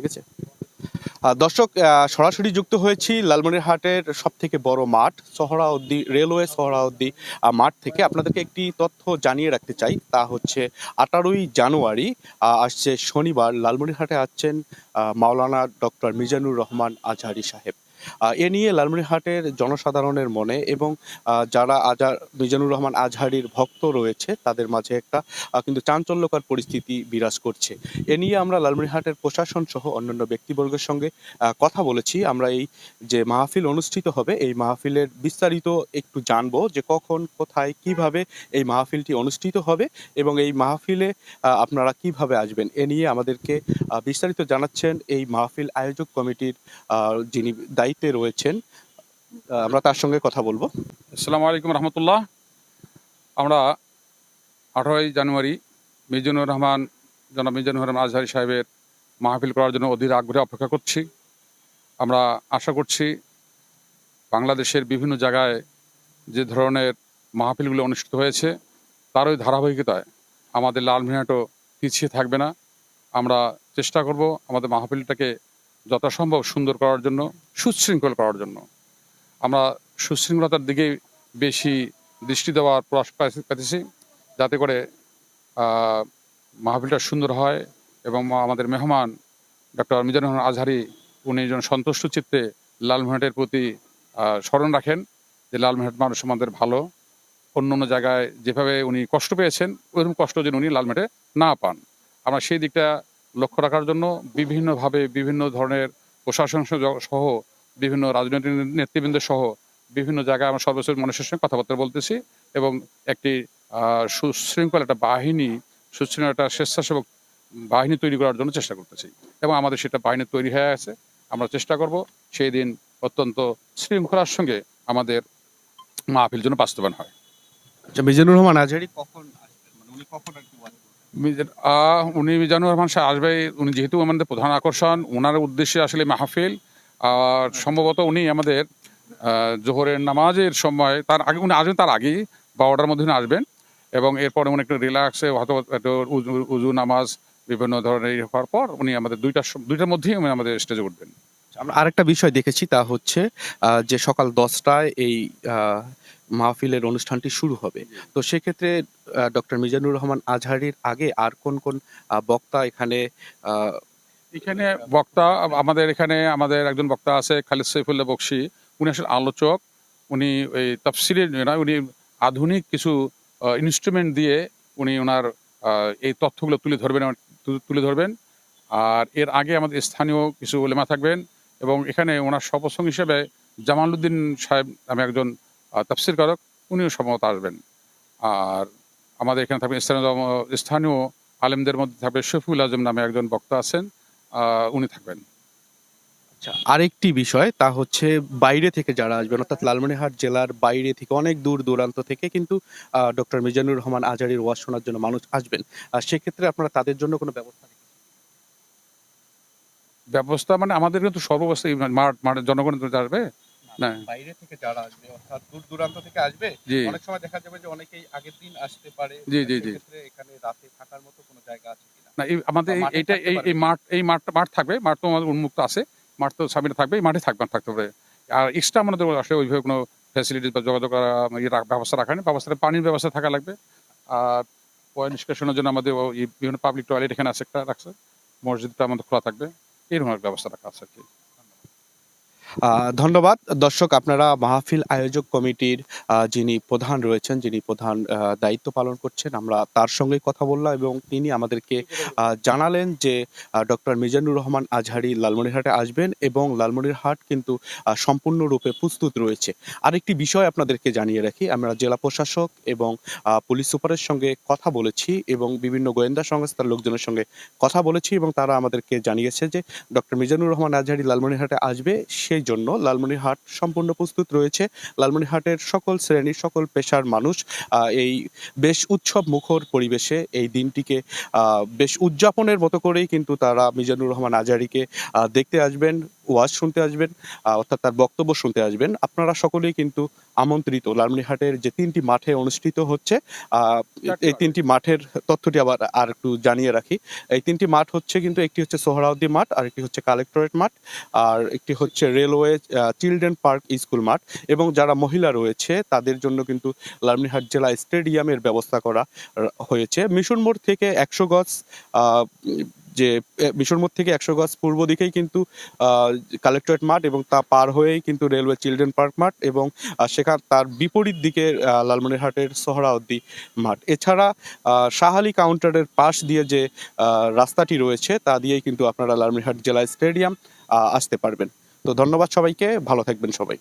ঠিক আছে? দর্শক সরাসরি যুক্ত হয়েছি লালমনিরহাটের সব থেকে বড় মাঠ, সোহরাওয়ার্দী, রেলওয়ে সহরা অব্দি মাঠ থেকে। আপনাদেরকে একটি তথ্য জানিয়ে রাখতে চাই, তা হচ্ছে আঠারোই জানুয়ারি আসছে শনিবার। লালমনিরহাটে আসছেন মাওলানা ডক্টর মিজানুর রহমান আজহারি সাহেব। এ নিয়ে লালমনিরহাটের জনসাধারণের মনে এবং যারা আজহার মিজানুর রহমান আজহারির ভক্ত রয়েছে, তাদের মাঝে একটা কিন্তু চাঞ্চল্যকর পরিস্থিতি বিরাজ করছে। এ নিয়ে আমরা লালমনিরহাটের প্রশাসন সহ অন্যান্য ব্যক্তিবর্গের সঙ্গে কথা বলেছি। আমরা এই যে মাহফিল অনুষ্ঠিত হবে, এই মাহফিলের বিস্তারিত একটু জানব যে কখন, কোথায়, কীভাবে এই মাহফিলটি অনুষ্ঠিত হবে এবং এই মাহফিলে আপনারা কীভাবে আসবেন? এ নিয়ে আমাদেরকে বিস্তারিত জানাচ্ছেন এই মাহফিল আয়োজক কমিটির যিনি দায়িত্বে রয়েছেন আমরা তার সঙ্গে কথা বলব। আসসালামু আলাইকুম রহমতুল্লাহ। আমরা আঠারোই জানুয়ারি মিজানুর রহমান, জনাব মিজানুর রহমান আজহারি সাহেবের মাহফিল করার জন্য অধীর আগ্রহে অপেক্ষা করছি। আমরা আশা করছি বাংলাদেশের বিভিন্ন জায়গায় যে ধরনের মাহফিলগুলো অনুষ্ঠিত হয়েছে তার ওই ধারাবাহিকতায় আমাদের লাল লালমিনাটও পিছিয়ে থাকবে না। আমরা চেষ্টা করব আমাদের মাহফিলটাকে যথাসম্ভব সুন্দর করার জন্য, সুশৃঙ্খল করার জন্য। আমরা সুশৃঙ্খলতার দিকে বেশি দৃষ্টি দেওয়ার প্রয়াস পাইতেছি, যাতে করে মাহফিলটা সুন্দর হয় এবং আমাদের মেহমান ডক্টর মিজানুর রহমান আজহারি, উনি যেন সন্তুষ্ট চিত্তে লালমোহাটের প্রতি স্মরণ রাখেন যে লালমোহাট মানুষ আমাদের ভালো। অন্য অন্য জায়গায় যেভাবে উনি কষ্ট পেয়েছেন ওইরকম কষ্ট যেন উনি লালমেটে না পান। আমরা সেই দিকটা লক্ষ্য রাখার জন্য বিভিন্নভাবে বিভিন্ন ধরনের প্রশাসন সহ- বিভিন্ন রাজনৈতিক নেতৃবৃন্দ সহ বিভিন্ন জায়গায় আমরা সর্বশেষ মানুষের সঙ্গে কথাবার্তা বলতেছি এবং একটি সুশৃঙ্খল একটা বাহিনী সুশৃঙ্খল একটা স্বেচ্ছাসেবক বাহিনী তৈরি করার জন্য চেষ্টা করতেছি এবং আমাদের সেটা বাহিনী তৈরি হয়ে আছে। আমরা চেষ্টা করব সেই দিন অত্যন্ত শৃঙ্খলার সঙ্গে আমাদের মাহফিল জন্য বাস্তবায়ন হয়। আচ্ছা মিজানুর রহমান আজহারি কখন মানে উনি কখন আর কি উনি মিজানুর রহমান শাহ আসবে উনি যেহেতু আমাদের প্রধান আকর্ষণ ওনার উদ্দেশ্যে আসলে মাহফিল আর সম্ভবত উনি আমাদের জোহরের নামাজের সময় তার আগে উনি আসবেন তার আগেই বারোটার মধ্যে উনি আসবেন এবং এরপরে উনি একটু রিল্যাক্সে হয়তো একটু উজু উজু নামাজ বিভিন্ন ধরনের হওয়ার পর উনি আমাদের দুইটার সম- দুইটার মধ্যেই উনি আমাদের স্টেজে উঠবেন। আমরা আরেকটা বিষয় দেখেছি, তা হচ্ছে যে সকাল দশটায় এই মাহফিলের অনুষ্ঠানটি শুরু হবে। তো সেক্ষেত্রে ডক্টর মিজানুর রহমান আজহারির আগে আর কোন কোন বক্তা এখানে এখানে বক্তা, আমাদের এখানে, আমাদের একজন বক্তা আছে, খালিদ সৈফুল্লাহ বক্সি। উনি আসলে আলোচক। উনি ওই তফসিলের না উনি আধুনিক কিছু ইনস্ট্রুমেন্ট দিয়ে উনি ওনার এই তথ্যগুলো তুলে ধরবেন তুলে ধরবেন। আর এর আগে আমাদের স্থানীয় কিছু ওলেমা থাকবেন। এবং এখানে ওনার সপসং হিসেবে জামালউদ্দিন সাহেব নামে একজন আহ, তফসিরকারক উনিও সম্ভবত আসবেন আর আমাদের এখানে থাকবেন স্থানীয় স্থানীয় আলেমদের মধ্যে থাকবে শফিউল আজম নামে একজন বক্তা আছেন উনি থাকবেন আচ্ছা আরেকটি বিষয় তা হচ্ছে বাইরে থেকে যারা আসবেন অর্থাৎ লালমনিরহাট জেলার বাইরে থেকে অনেক দূর দূরান্ত থেকে কিন্তু ডক্টর মিজানুর রহমান আজহারির ওয়াজ শোনার জন্য মানুষ আসবেন আর সেক্ষেত্রে আপনারা তাদের জন্য কোনো ব্যবস্থা? ব্যবস্থা মানে আমাদের কিন্তু সর্বাবস্থা এই মাঠ মাঠের জনগণ তো আসবে বাইরে থেকে যারা আসবে অর্থাৎ দূর দূরান্ত থেকে আসবে অনেক সময় দেখা যাবে যে অনেকেই আগের দিন আসতে পারে। জি, জি, জি। এখানে রাতে থাকার মতো কোনো জায়গা আছে না আমাদের এইটা এই এই মাঠ এই মাঠটা মাঠ থাকবে মাঠ তো আমাদের উন্মুক্ত আছে। মাঠ তো সামনে থাকবে এই মাঠে থাকবে থাকতে পারে আর এক্সট্রা আমাদের আসলে ওইভাবে কোনো ফ্যাসিলিটিস বা যোগাযোগ করা ব্যবস্থা রাখা নেই পানির ব্যবস্থা থাকা লাগবে। আর পয় নিষ্কাশনের জন্য আমাদের বিভিন্ন পাবলিক টয়লেট এখানে আছে একটা রাখছে। মসজিদটা আমাদের খোলা থাকবে। এরকম একটা ব্যবস্থা রাখা আছে আর কি আহ, ধন্যবাদ। দর্শক, আপনারা মাহফিল আয়োজক কমিটির যিনি প্রধান রয়েছেন, যিনি প্রধান দায়িত্ব পালন করছেন, আমরা তার সঙ্গে কথা বললাম এবং তিনি আমাদেরকে জানালেন যে ডক্টর মিজানুর রহমান আজহারি লালমনিরহাটে আসবেন এবং লালমনিরহাট কিন্তু সম্পূর্ণরূপে প্রস্তুত রয়েছে। আরেকটি বিষয় আপনাদেরকে জানিয়ে রাখি, আমরা জেলা প্রশাসক এবং পুলিশ সুপারের সঙ্গে কথা বলেছি এবং বিভিন্ন গোয়েন্দা সংস্থার লোকজনের সঙ্গে কথা বলেছি এবং তারা আমাদেরকে জানিয়েছে যে, ডক্টর মিজানুর রহমান আজহারি লালমনিরহাটে আসবে, সেই জন্য লালমনিরহাট সম্পূর্ণ প্রস্তুত রয়েছে। লালমনিরহাটের সকল শ্রেণির সকল পেশার মানুষ এই বেশ উৎসব মুখর পরিবেশে এই দিনটিকে বেশ উদযাপনের মতো করেই কিন্তু তারা মিজানুর রহমান আজারিকে দেখতে আসবেন। ওয়াজ শুনতে আসবেন অর্থাৎ তার বক্তব্য শুনতে আসবেন। আপনারা সকলেই কিন্তু আমন্ত্রিত লালমনিরহাটের যে তিনটি মাঠে অনুষ্ঠিত হচ্ছে এই তিনটি মাঠের তথ্যটি আবার আর একটু জানিয়ে রাখি। এই তিনটি মাঠ হচ্ছে কিন্তু একটি হচ্ছে সোহরাউদ্দি মাঠ, আর একটি হচ্ছে কালেক্টরেট মাঠ, আর একটি হচ্ছে রেলওয়ে চিলড্রেন পার্ক স্কুল মাঠ। এবং যারা মহিলা রয়েছে, তাদের জন্য কিন্তু লালমনিরহাট জেলা স্টেডিয়ামের ব্যবস্থা করা হয়েছে। মিশন মোড় থেকে একশো গজ যে মিশন মোড় থেকে একশো গজ পূর্ব দিকেই কিন্তু কালেক্টরেট মাঠ এবং তা পার হয়েই কিন্তু রেলওয়ে চিলড্রেন পার্ক মাঠ এবং সেখান, তার বিপরীত দিকে লালমনিরহাটের সোহরাউদ্দি মাঠ। এছাড়া শাহালি কাউন্টারের পাশ দিয়ে যে রাস্তাটি রয়েছে, তা দিয়েই কিন্তু আপনারা লালমনিরহাট জেলা স্টেডিয়াম আসতে পারবেন। তো ধন্যবাদ সবাইকে, ভালো থাকবেন সবাই।